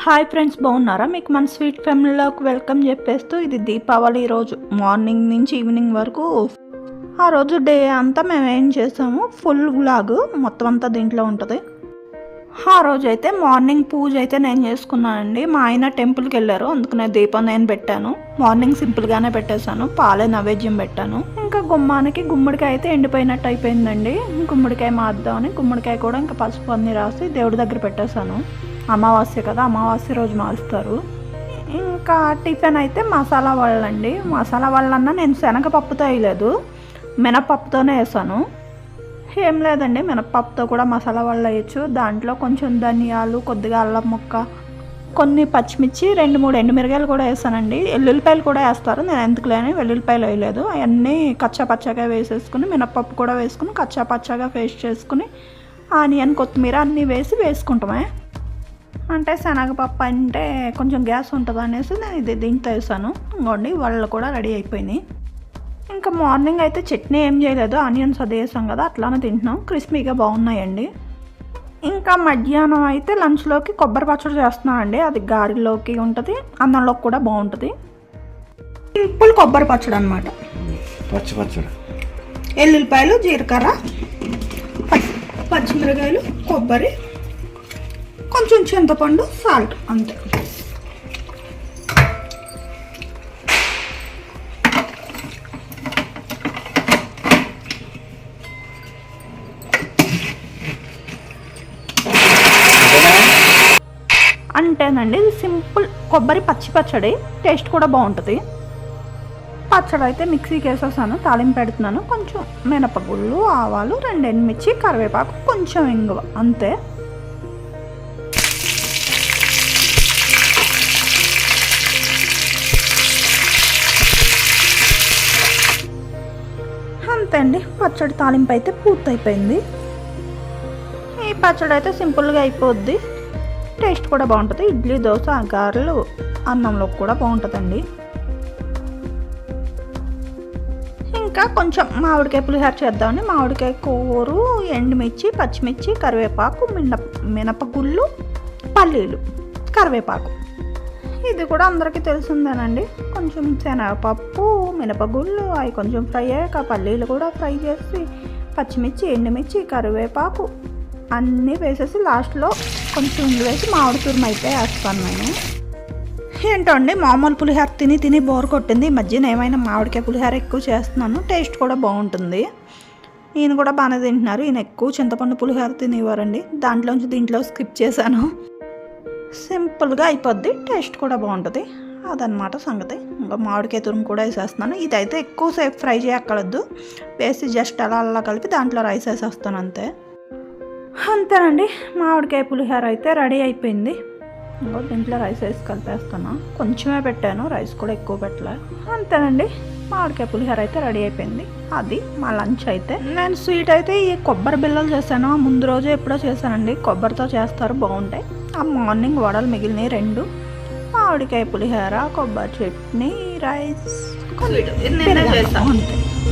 Hi friends బాగున్నారా? మీకు మన స్వీట్ ఫ్యామిలీలోకి వెల్కమ్ చెప్పేస్తూ ఇది దీపావళి రోజు. మార్నింగ్ నుంచి ఈవినింగ్ వరకు ఆ రోజు డే అంతా మేము ఏం చేసాము? ఫుల్ వ్లాగ్ మొత్తం అంతా దీంట్లో ఉంటుంది. ఆ రోజు అయితే మార్నింగ్ పూజ అయితే నేను చేసుకున్నానండి. మా ఆయన టెంపుల్కి వెళ్ళారు. అందుకనే దీపం నేను పెట్టాను. మార్నింగ్ సింపుల్గానే పెట్టేశాను. పాలే నైవేద్యం పెట్టాను. ఇంకా గుమ్మానికి గుమ్మడికాయ అయితే ఎండిపోయినట్టు అయిపోయిందండి. గుమ్మడికాయ మాద్దామని గుమ్మడికాయ కూడా ఇంకా పసుపు అన్నీ రాసి దేవుడి దగ్గర పెట్టేశాను. అమావాస్య కదా అమావాస్య రోజు మారుస్తారు. ఇంకా టిఫిన్ అయితే మసాలా వాళ్ళండి. మసాలా వాళ్ళన్నా నేను శనగపప్పుతో వేయలేదు మినపప్పుతోనే వేసాను. ఏం లేదండి మినపప్పుతో కూడా మసాలా వాళ్ళు వేయచ్చు. దాంట్లో కొంచెం ధనియాలు కొద్దిగా అల్లం ముక్క కొన్ని పచ్చిమిర్చి రెండు మూడు ఎండుమిరగాయలు కూడా వేసానండి. వెల్లుల్లిపాయలు కూడా వేస్తారు. నేను ఎందుకు లేని వెల్లుల్లిపాయలు వేయలేదు. అవన్నీ కచ్చా పచ్చాగా వేసేసుకుని మినపప్పు కూడా వేసుకుని కచ్చా పచ్చగా పేస్ట్ చేసుకుని ఆనియన్ కొత్తిమీర అన్నీ వేసి వేసుకుంటామే. అంటే శనగపప్పు అంటే కొంచెం గ్యాస్ ఉంటుంది అనేసి నేను ఇది దీంతో వేసాను. ఇంకోండి వాళ్ళు కూడా రెడీ అయిపోయినాయి ఇంకా మార్నింగ్ అయితే చట్నీ ఏం చేయలేదు. ఆనియన్స్ అది వేసాం కదా అట్లానే తింటున్నాం. క్రిస్పీగా బాగున్నాయండి. ఇంకా మధ్యాహ్నం అయితే లంచ్లోకి కొబ్బరి పచ్చడి చేస్తున్నానండి. అది గారెలోకి ఉంటుంది అన్నంలోకి కూడా బాగుంటుంది. సింపుల్ కొబ్బరి పచ్చడి అనమాట పచ్చి పచ్చడి. ఎల్లుల్లిపాయలు జీలకర్ర పచ్చి పచ్చిమిరకాయలు కొబ్బరి కొంచెం చింతపండు సాల్ట్ అంతే. అంటేనండి ఇది సింపుల్ కొబ్బరి పచ్చి పచ్చడి. టేస్ట్ కూడా బాగుంటుంది. పచ్చడి అయితే మిక్సీకి వేసేసాను తాలింపు పెడుతున్నాను. కొంచెం మినపగుళ్ళు ఆవాలు రెండు ఎండుమిర్చి కరివేపాకు కొంచెం ఇంగువ అంతే. అంతే అండి పచ్చడి తాలింపు అయితే పూర్తయిపోయింది. ఈ పచ్చడి అయితే సింపుల్గా అయిపోద్ది. టేస్ట్ కూడా బాగుంటుంది. ఇడ్లీ దోశ గారెలు అన్నంలో కూడా బాగుంటుందండి. ఇంకా కొంచెం మామిడికాయ పులిహార చేద్దామని మామిడికాయ కూరు ఎండుమిర్చి పచ్చిమిర్చి కరివేపాకు మినప మినపగుళ్ళు పల్లీలు కరివేపాకు. ఇది కూడా అందరికీ తెలిసిందేనండి. కొంచెం శనగపప్పు మినపగుళ్ళు అవి కొంచెం ఫ్రై అయ్యాక పల్లీలు కూడా ఫ్రై చేసి పచ్చిమిర్చి ఎండుమిర్చి కరివేపాకు అన్నీ వేసేసి లాస్ట్లో కొంచెం వేసి మామిడి తురుము అయితే వేస్తాను నేను. ఏంటో అండి మామూలు పులిహోర తిని తిని బోర్ కొట్టింది. ఈ మధ్యన ఏమైనా మామిడికాయ పులిహోర ఎక్కువ చేస్తున్నాను. టేస్ట్ కూడా బాగుంటుంది. ఈయన కూడా బాగానే తింటున్నారు. ఈయన ఎక్కువ చింతపండు పులిహోర తినేవారండి. దాంట్లోంచి దీంట్లో స్కిప్ చేశాను. సింపుల్గా అయిపోద్ది టేస్ట్ కూడా బాగుంటుంది. అదనమాట సంగతి. ఇంకా మామిడికాయ తురుము కూడా వేసేస్తున్నాను. ఇదైతే ఎక్కువసేపు ఫ్రై చేయక్కర్లేదు. వేసి జస్ట్ అలా అలా కలిపి దాంట్లో రైస్ వేసేస్తాను అంతే. అంతేనండి. మామిడికాయ పులిహోర అయితే రెడీ అయిపోయింది. ఇంకో దీంట్లో రైస్ వేసి కలిపేస్తున్నా. కొంచెమే పెట్టాను రైస్ కూడా ఎక్కువ పెట్టలే. అంతేనండి. మామిడికాయ పులిహోర అయితే రెడీ అయిపోయింది. అది మా లంచ్ అయితే. నేను స్వీట్ అయితే ఈ కొబ్బరి బిల్లలు చేశాను. ముందు రోజే ఎప్పుడో చేశానండి. కొబ్బరితో చేస్తారు బాగుంటాయి. ఆ మార్నింగ్ వడలు మిగిలినాయి రెండు. మామిడికాయ పులిహోర కొబ్బరి చట్నీ రైస్.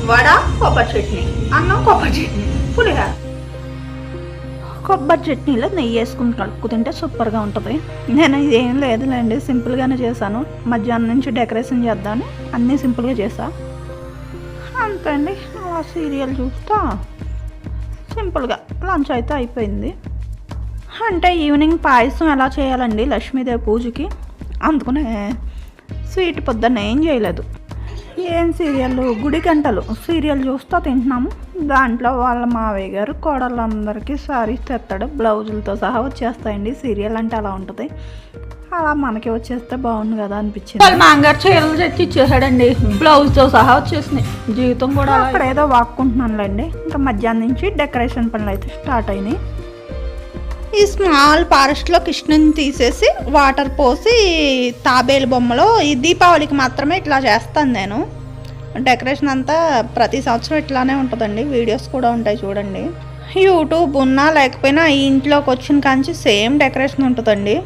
వడ కొబ్బరి చట్నీ. అన్నం కొబ్బరి చట్నీ. పులిహోర. కొబ్బరి చట్నీలో నెయ్యి వేసుకుని కలుపుకు తింటే సూపర్గా ఉంటుంది. నేను ఇదేం లేదులేండి సింపుల్గానే చేశాను. మధ్యాహ్నం నుంచి డెకరేషన్ చేద్దామని అన్నీ సింపుల్గా చేసా అంతే అండి అలా సీరియల్ చూస్తా. సింపుల్గా లంచ్ అయితే అయిపోయింది. అంటే ఈవినింగ్ పాయసం ఎలా చేయాలండి లక్ష్మీదేవి పూజకి? అందుకనే స్వీట్ పొద్దున్న ఏం చేయలేదు. ఏం సీరియల్? గుడి గంటలు. సీరియల్ చూస్తూ తింటున్నాము. దాంట్లో వాళ్ళ మావయ్య గారు కోడళ్ళందరికీ సారీస్ తెస్తాడు బ్లౌజులతో సహా వచ్చేస్తాయండి. సీరియల్ అంటే అలా ఉంటుంది. అలా మనకి వచ్చేస్తే బాగుంది కదా అనిపించింది. వాళ్ళ మాంగారు చీరలు తెచ్చి ఇచ్చేసాడండి బ్లౌజ్తో సహా వచ్చేసినాయి. జీవితం కూడా అక్కడ ఏదో వాక్కుంటున్నానులేండి. ఇంకా మధ్యాహ్నం నుంచి డెకరేషన్ పనులు అయితే స్టార్ట్ అయినాయి. ఈ స్మాల్ ఫారెస్ట్లో కృష్ణుని తీసేసి వాటర్ పోసి తాబేలు బొమ్మలో ఈ దీపావళికి మాత్రమే ఇట్లా చేస్తాను నేను. డెకరేషన్ అంతా ప్రతి సంవత్సరం ఇట్లానే ఉంటుందండి. వీడియోస్ కూడా ఉంటాయి చూడండి. యూట్యూబ్ ఉన్నా లేకపోయినా ఈ ఇంట్లోకి వచ్చిన కాంచి సేమ్ డెకరేషన్ ఉంటుందండి.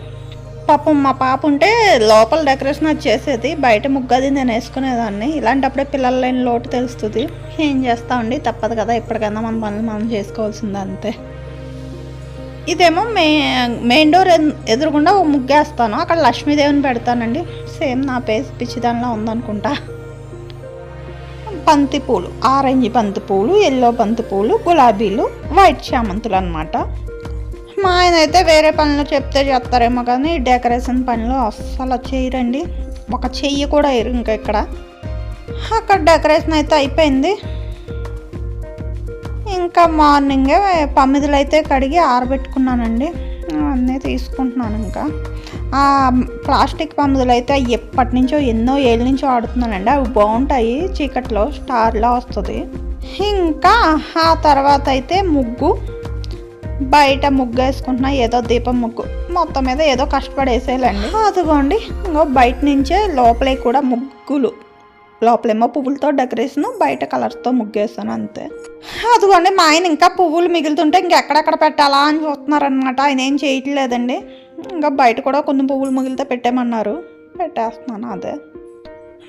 పాపం మా పాప ఉంటే లోపల డెకరేషన్ అది చేసేది బయట ముగ్గది నేను వేసుకునేదాన్ని. ఇలాంటప్పుడే పిల్లల లేని లోటు తెలుస్తుంది. ఏం చేస్తామండి? తప్పదు కదా. ఎప్పటికైనా మన పనులు మనం చేసుకోవాల్సింది అంతే. ఇదేమో మే మెయిన్ డోర్ ఎన్- ఎదురుగుండా ఒక ముగ్గేస్తాను. అక్కడ లక్ష్మీదేవిని పెడతానండి. సేమ్ నా పేస్ పిచ్చిదానిలా ఉందనుకుంటా. బంతి పూలు ఆరెంజ్ బంతి పూలు ఎల్లో బంతి పూలు గులాబీలు వైట్ చామంతులు అనమాట మా ఆయన అయితే వేరే పనులు చెప్తే చేస్తారేమో కానీ డెకరేషన్ పనులు అస్సలు చేయరండి. ఒక చెయ్యి కూడా ఇంకా ఇక్కడ. అక్కడ డెకరేషన్ అయితే అయిపోయింది. ఇంకా మార్నింగే పమ్మిదులు అయితే కడిగి ఆరబెట్టుకున్నానండి. అన్నీ తీసుకుంటున్నాను ఇంకా. ఆ ప్లాస్టిక్ పమ్మిదులు అయితే ఎప్పటి నుంచో ఎన్నో ఏళ్ళ నుంచో ఆడుతున్నానండి. అవి బాగుంటాయి చీకట్లో స్టార్లా వస్తుంది. ఇంకా ఆ తర్వాత అయితే ముగ్గు. బయట ముగ్గు వేసుకుంటున్నా ఏదో దీపం ముగ్గు. మొత్తం మీద ఏదో కష్టపడేసేయాలండి. అదిగోండి ఇంకో బయట నుంచే లోపలే కూడా ముగ్గులు. లోపలేమో పువ్వులతో డెకరేషన్ బయట కలర్స్తో ముగ్గేసాను అంతే. అదిగోండి మా ఆయన ఇంకా పువ్వులు మిగులుతుంటే ఇంకెక్కడెక్కడ పెట్టాలా అని చూస్తున్నారనమాట ఆయన ఏం చేయట్లేదండి. ఇంకా బయట కూడా కొన్ని పువ్వులు మిగిలితే పెట్టేమన్నారు పెట్టేస్తున్నాను అదే.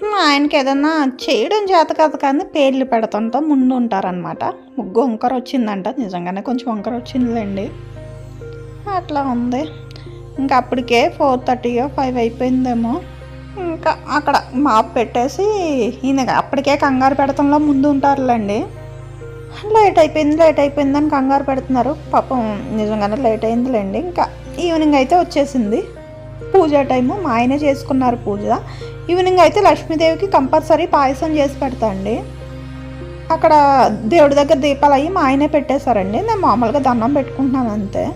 మా ఆయనకి ఏదన్నా చేయడం చేత కాదు కానీ పేర్లు పెడతంతో ముందు ఉంటారనమాట ముగ్గు వంకర వచ్చిందంట. నిజంగానే కొంచెం వంకర వచ్చిందిలేండి. అట్లా ఉంది. ఇంకా అప్పటికే ఫోర్ థర్టీయో ఫైవ్ అయిపోయిందేమో. ఇంకా అక్కడ మాప్ పెట్టేసి ఈయన అప్పటికే కంగారు పెడతంలో ముందు ఉంటారులేండి. లేట్ అయిపోయింది లేట్ అయిపోయింది అని కంగారు పెడుతున్నారు. పాపం నిజంగానే లేట్ అయిందిలేండి. ఇంకా ఈవినింగ్ అయితే వచ్చేసింది. పూజ టైము మా ఆయనే చేసుకున్నారు పూజ. ఈవినింగ్ అయితే లక్ష్మీదేవికి కంపల్సరీ పాయసం చేసి పెడతా అండి. అక్కడ దేవుడి దగ్గర దీపాలు అయ్యి మా ఆయనే పెట్టేశారండి. నేను మామూలుగా దండం పెట్టుకుంటున్నాను అంతే.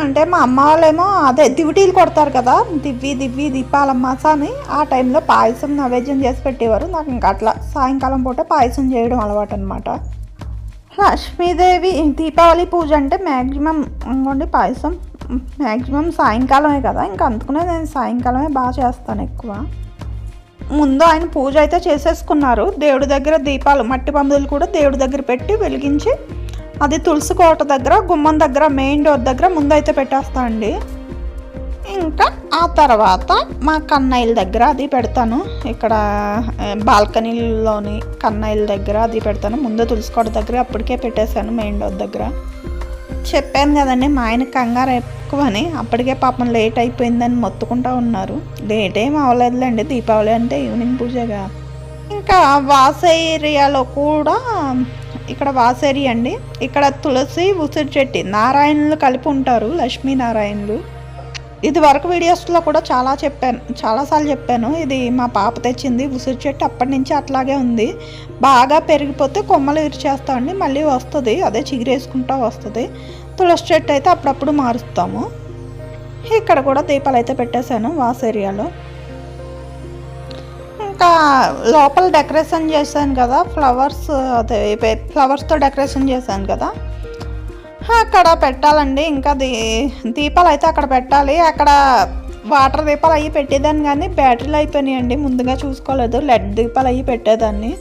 అంటే మా అమ్మ వాళ్ళేమో అదే దివిటీలు కొడతారు కదా దివ్వి దివ్వి దీపాలమ్మాస అని ఆ టైంలో పాయసం నైవేద్యం చేసి పెట్టేవారు. నాకు ఇంకా అట్లా సాయంకాలం పూట పాయసం చేయడం అలవాటు అనమాట లక్ష్మీదేవి దీపావళి పూజ అంటే మ్యాక్సిమం అనుకోండి పాయసం మ్యాక్సిమం సాయంకాలమే కదా. ఇంకా అందుకునే నేను సాయంకాలమే బాగా చేస్తాను ఎక్కువ. ముందు ఆయన పూజ అయితే చేసేసుకున్నారు. దేవుడి దగ్గర దీపాలు మట్టి పందులు కూడా దేవుడి దగ్గర పెట్టి వెలిగించి అది తులసి కోట దగ్గర గుమ్మం దగ్గర మెయిన్ డోర్ దగ్గర ముందు అయితే పెట్టేస్తా అండి ఇంకా ఆ తర్వాత మా కన్నయ్యల దగ్గర అది పెడతాను. ఇక్కడ బాల్కనీలోని కన్నయ్యల దగ్గర అది పెడతాను. ముందు తులసికోట దగ్గర అప్పటికే పెట్టేశాను మెయిన్ డోర్ దగ్గర. చెప్పాను కదండి మా ఆయన కంగారు ఎక్కువని. అప్పటికే పాపం లేట్ అయిపోయిందని మొత్తుకుంటా ఉన్నారు. లేట్ ఏం అవ్వలేదులేండి దీపావళి అంటే ఈవినింగ్ పూజగా. ఇంకా వాస ఏరియాలో కూడా ఇక్కడ వాసేరి అండి. ఇక్కడ తులసి ఉసిరి చెట్టి నారాయణులు కలిపి ఉంటారు లక్ష్మీనారాయణులు. ఇది వరకు వీడియోస్లో కూడా చాలా చెప్పాను చాలాసార్లు చెప్పాను. ఇది మా పాప తెచ్చింది ఉసిరి చెట్టు అప్పటి నుంచి అట్లాగే ఉంది. బాగా పెరిగిపోతే కొమ్మలు ఇరిచేస్తామండి మళ్ళీ వస్తుంది అదే చిగురేసుకుంటా వస్తుంది. తులసి చెట్టు అయితే అప్పుడప్పుడు మారుస్తాము. ఇక్కడ కూడా దీపాలు అయితే పెట్టేశాను వాస్ ఏరియాలో. ఇంకా లోపల డెకరేషన్ చేశాను కదా ఫ్లవర్స్ అదే ఫ్లవర్స్తో డెకరేషన్ చేశాను కదా. అక్కడ పెట్టాలండి. ఇంకా దీ దీపాలు అయితే అక్కడ పెట్టాలి. అక్కడ వాటర్ దీపాలు అవి పెట్టేదాన్ని కానీ బ్యాటరీలు అయిపోయినాయండి. ముందుగా చూసుకోలేదు. లెడ్ దీపాలు అవి పెట్టేదాన్ని.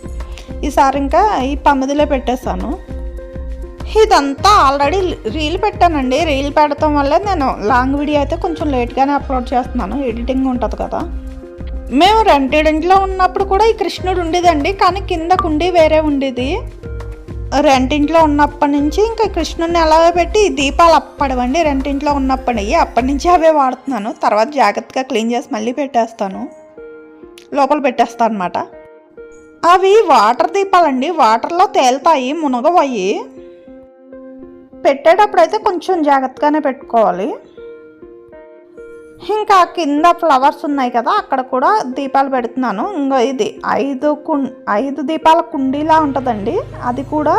ఈసారి ఇంకా ఈ పమ్మదిలో పెట్టేశాను. ఇదంతా ఆల్రెడీ రీల్ పెట్టానండి. రీల్ పెడతాం వల్లే నేను లాంగ్ వీడియో అయితే కొంచెం లేట్గానే అప్లోడ్ చేస్తున్నాను. ఎడిటింగ్ ఉంటుంది కదా. మేము రెంటింట్లో ఉన్నప్పుడు కూడా ఈ కృష్ణుడు ఉండేదండి. కానీ కింద కుండి వేరే ఉండేది. రెంటింట్లో ఉన్నప్పటి నుంచి ఇంకా కృష్ణుని అలాగే పెట్టి దీపాలు అప్పడవండి రెంటింట్లో ఉన్నప్పటి అప్పటి నుంచి అవే వాడుతున్నాను. తర్వాత జాగ్రత్తగా క్లీన్ చేసి మళ్ళీ పెట్టేస్తాను. లోపల పెట్టేస్తాను అనమాట అవి వాటర్ దీపాలండి. వాటర్లో తేలుతాయి మునగవయ్యి పెట్టేటప్పుడు అయితే కొంచెం జాగ్రత్తగానే పెట్టుకోవాలి. ఇంకా కింద ఫ్లవర్స్ ఉన్నాయి కదా అక్కడ కూడా దీపాలు పెడుతున్నాను. ఇంకా ఇది ఐదు కుం ఐదు దీపాల కుండీలా ఉంటుందండి. అది కూడా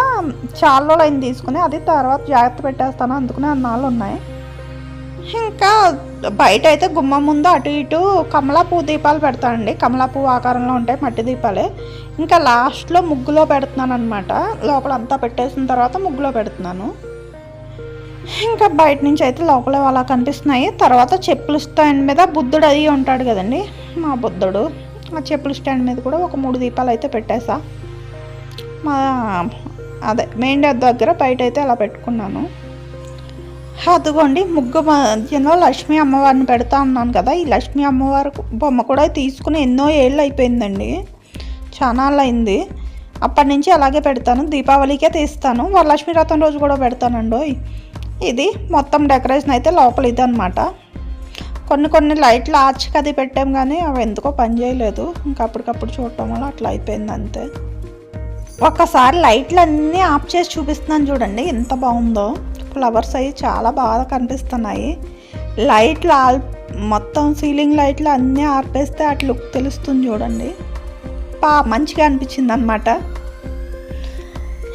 చాలా రోజులు తీసుకుని అది తర్వాత జాగ్రత్త పెట్టేస్తాను అందుకునే అన్నాళ్ళు ఉన్నాయి. ఇంకా బయట అయితే గుమ్మం ముందు అటు ఇటు కమలా పువ్వు దీపాలు పెడతానండి. కమలా పువ్వు ఆకారంలో ఉంటాయి మట్టి దీపాలే. ఇంకా లాస్ట్లో ముగ్గులో పెడుతున్నాను అనమాట లోపల అంతా పెట్టేసిన తర్వాత ముగ్గులో పెడుతున్నాను. ఇంకా బయట నుంచి అయితే లోపల అలా కనిపిస్తున్నాయి. తర్వాత చెప్పుల స్టాండ్ మీద బుద్ధుడు అయ్యి ఉంటాడు కదండి మా బుద్ధుడు. ఆ చెప్పుల స్టాండ్ మీద కూడా ఒక మూడు దీపాలు అయితే పెట్టేసా. మా అదే మెయిన్ డోర్ దగ్గర బయట అయితే అలా పెట్టుకున్నాను. అదిగోండి ముగ్గు మధ్యలో లక్ష్మీ అమ్మవారిని పెడతా ఉన్నాను కదా ఈ లక్ష్మీ అమ్మవారి బొమ్మ కూడా తీసుకుని ఎన్నో ఏళ్ళు అయిపోయిందండి. చాలా అయింది. అప్పటి నుంచి అలాగే పెడతాను దీపావళికే తీస్తాను. వరలక్ష్మి రథం రోజు కూడా పెడతానండి ఇది మొత్తం డెకరేషన్ అయితే లోపల ఇది అనమాట కొన్ని కొన్ని లైట్లు ఆర్చికి అది పెట్టాం కానీ అవి ఎందుకో పని చేయలేదు. ఇంకా అప్పటికప్పుడు చూడటం వల్ల అట్లా అయిపోయింది అంతే. ఒకసారి లైట్లు అన్నీ ఆఫ్ చేసి చూపిస్తున్నాను చూడండి ఎంత బాగుందో. ఫ్లవర్స్ అవి చాలా బాగా కనిపిస్తున్నాయి. లైట్లు ఆల్ మొత్తం సీలింగ్ లైట్లు అన్నీ ఆర్పేస్తే అట్లా లుక్ తెలుస్తుంది చూడండి. పా మంచిగా అనిపించింది అనమాట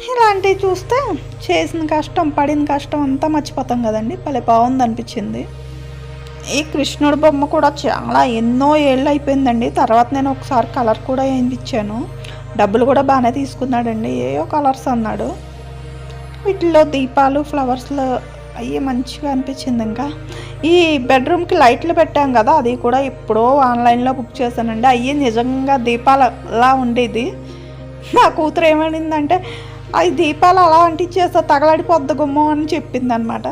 ఇలాంటివి చూస్తే చేసిన కష్టం పడిన కష్టం అంతా మర్చిపోతాం కదండి. భలే బాగుంది అనిపించింది ఈ కృష్ణుడి బొమ్మ కూడా చాలా ఎన్నో ఏళ్ళు అయిపోయిందండి. తర్వాత నేను ఒకసారి కలర్ కూడా వేయించాను. డబ్బులు కూడా బాగానే తీసుకున్నాడండి. ఏయో కలర్స్ అన్నాడు. వీటిలో దీపాలు ఫ్లవర్స్లో అవి మంచిగా అనిపించింది ఇంకా. ఈ బెడ్రూమ్కి లైట్లు పెట్టాం కదా అది కూడా ఎప్పుడో ఆన్లైన్లో బుక్ చేశానండి. అవి నిజంగా దీపాలలా ఉండేది. నా కూతురు ఏమడిందంటే అవి దీపాలు అలా అంటించేస్తా తగలాడిపోద్ది గుమ్మం అని చెప్పింది అనమాట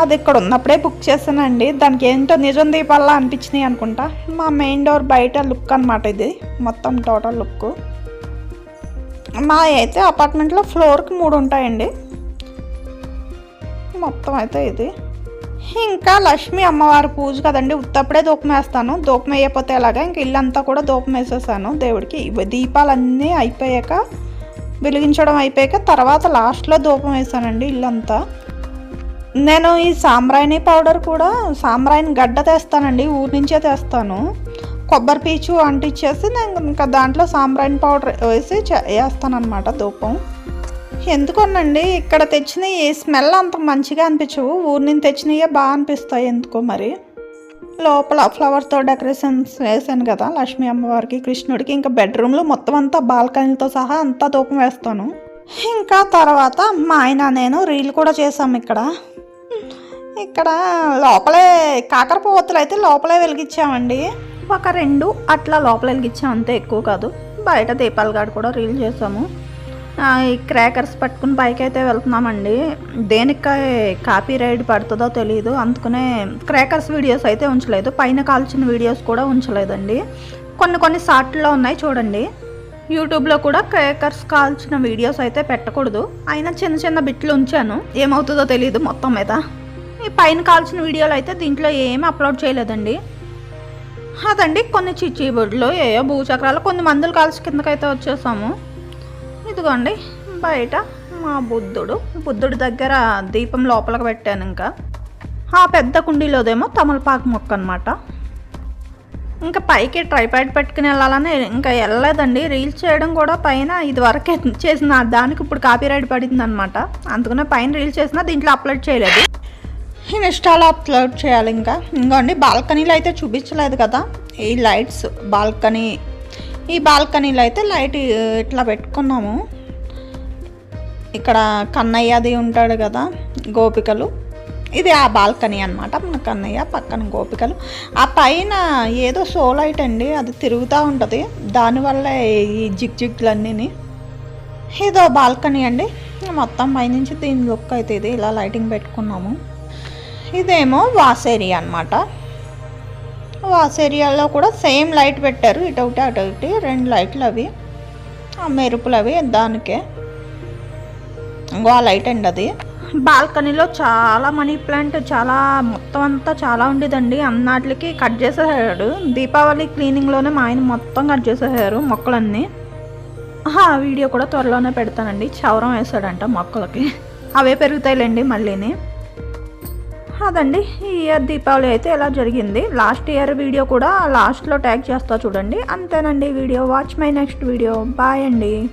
అది ఇక్కడ ఉన్నప్పుడే బుక్ చేశానండి. దానికి ఏంటో నిజం దీపాల్లా అనిపించినాయి అనుకుంటా. మా మెయిన్ డోర్ బయట లుక్ అనమాట ఇది. మొత్తం టోటల్ లుక్ మా అయితే అపార్ట్మెంట్లో ఫ్లోర్కి మూడు ఉంటాయండి. మొత్తం అయితే ఇది. ఇంకా లక్ష్మి అమ్మవారి పూజ కదండి. ఉత్తప్పుడే దూపం వేస్తాను దూపం వేయకపోతే ఎలాగా? ఇంక ఇల్లంతా కూడా దూపం వేసేసాను దేవుడికి ఇవి దీపాలన్నీ అయిపోయాక వెలిగించడం అయిపోయాక తర్వాత లాస్ట్లో దూపం వేసానండి ఇల్లంతా. నేను ఈ సాంబ్రాయిని పౌడర్ కూడా సాంబ్రాయిని గడ్డ తెస్తానండి ఊరి నుంచే తెస్తాను. కొబ్బరి పీచు అంటించేసి నేను ఇంకా దాంట్లో సాంబ్రాయిని పౌడర్ వేసి వేస్తానమాట ధూపం. ఎందుకోనండి ఇక్కడ తెచ్చిన ఈ స్మెల్ అంత మంచిగా అనిపించవు ఊరి నుంచి తెచ్చినవే బాగా అనిపిస్తాయి ఎందుకో మరి. లోపల ఫ్లవర్తో డెకరేషన్స్ వేసాను కదా లక్ష్మీ అమ్మవారికి కృష్ణుడికి. ఇంకా బెడ్రూమ్లో మొత్తం అంతా బాల్కనీలతో సహా అంతా ధూపం వేస్తాను. ఇంకా తర్వాత మా ఆయన నేను రీల్ కూడా చేసాము ఇక్కడ. ఇక్కడ లోపలే కాకర పువ్వొత్తులు అయితే లోపలే వెలిగించామండి. ఒక రెండు అట్లా లోపల వెలిగించాం అంతే ఎక్కువ కాదు. బయట దీపాలు గారు కూడా రీల్ చేసాము ఈ క్రాకర్స్ పట్టుకుని పైకి అయితే వెళ్తున్నామండి. దేనికి కాపీ రైడ్ పడుతుందో తెలియదు అందుకనే క్రాకర్స్ వీడియోస్ అయితే ఉంచలేదు. పైన కాల్చిన వీడియోస్ కూడా ఉంచలేదండి. కొన్ని కొన్ని షార్ట్లో ఉన్నాయి చూడండి. యూట్యూబ్లో కూడా క్రేకర్స్ కాల్చిన వీడియోస్ అయితే పెట్టకూడదు. అయినా చిన్న చిన్న బిట్లు ఉంచాను. ఏమవుతుందో తెలియదు మొత్తం మీద. ఈ పైన కాల్చిన వీడియోలు అయితే దీంట్లో ఏమీ అప్లోడ్ చేయలేదండి. అదండి కొన్ని చిచ్చి బొడ్లు ఏయో భూచక్రాలు కొన్ని మందులు కాల్చి కిందకైతే వచ్చేసాము. ఇదిగోండి బయట మా బుద్ధుడు బుద్ధుడి దగ్గర దీపం లోపలికి పెట్టాను ఇంకా. ఆ పెద్ద కుండీలోదేమో తమలపాకు మొక్క అనమాట ఇంకా పైకి ట్రైపాడ్ పెట్టుకుని వెళ్ళాలని ఇంకా వెళ్ళలేదండి. రీల్స్ చేయడం కూడా పైన ఇది వరకే చేసిన దానికి ఇప్పుడు కాపీ రైడ్ పడింది అనమాట అందుకనే పైన రీల్స్ చేసినా దీంట్లో అప్లోడ్ చేయలేదు. ఇన్స్టాలో అప్లోడ్ చేయాలి ఇంకా. ఇంకోండి బాల్కనీలో అయితే చూపించలేదు కదా. ఈ లైట్స్ బాల్కనీ ఈ బాల్కనీలో అయితే లైట్ ఇట్లా పెట్టుకున్నాము. ఇక్కడ కన్నయ్య అది ఉంటాడు కదా గోపికలు. ఇది ఆ బాల్కనీ అనమాట మన కన్నయ్య పక్కన గోపికలు. ఆ పైన ఏదో సో లైట్ అండి అది తిరుగుతూ ఉంటుంది. దానివల్ల ఈ జిగ్ జిగ్లన్నీ ఏదో బాల్కనీ అండి మొత్తం పైనుంచి దీని లుక్ అయితే ఇది ఇలా లైటింగ్ పెట్టుకున్నాము. ఇదేమో వాస్ ఏరియా అనమాట వాస్ ఏరియాలో కూడా సేమ్ లైట్ పెట్టారు. ఇటు ఒకటి అటు ఒకటి రెండు లైట్లు అవి. ఆ మెరుపులు అవి దానికే. ఇంకో ఆ లైట్ అండి అది. బాల్కనీలో చాలా మనీ ప్లాంట్ చాలా మొత్తం అంతా చాలా ఉండేదండి. అన్నాటికి కట్ చేసేసాడు. దీపావళి క్లీనింగ్లోనే మా ఆయన మొత్తం కట్ చేసేసారు మొక్కలన్నీ. ఆ వీడియో కూడా త్వరలోనే పెడతానండి. చవరం వేసాడంట మొక్కలకి. అవే పెరుగుతాయిలేండి మళ్ళీని. అదండి. ఈ ఇయర్ దీపావళి అయితే ఎలా జరిగింది? లాస్ట్ ఇయర్ వీడియో కూడా లాస్ట్లో ట్యాగ్ చేస్తా చూడండి. అంతేనండి video. Watch my next video bye అండి.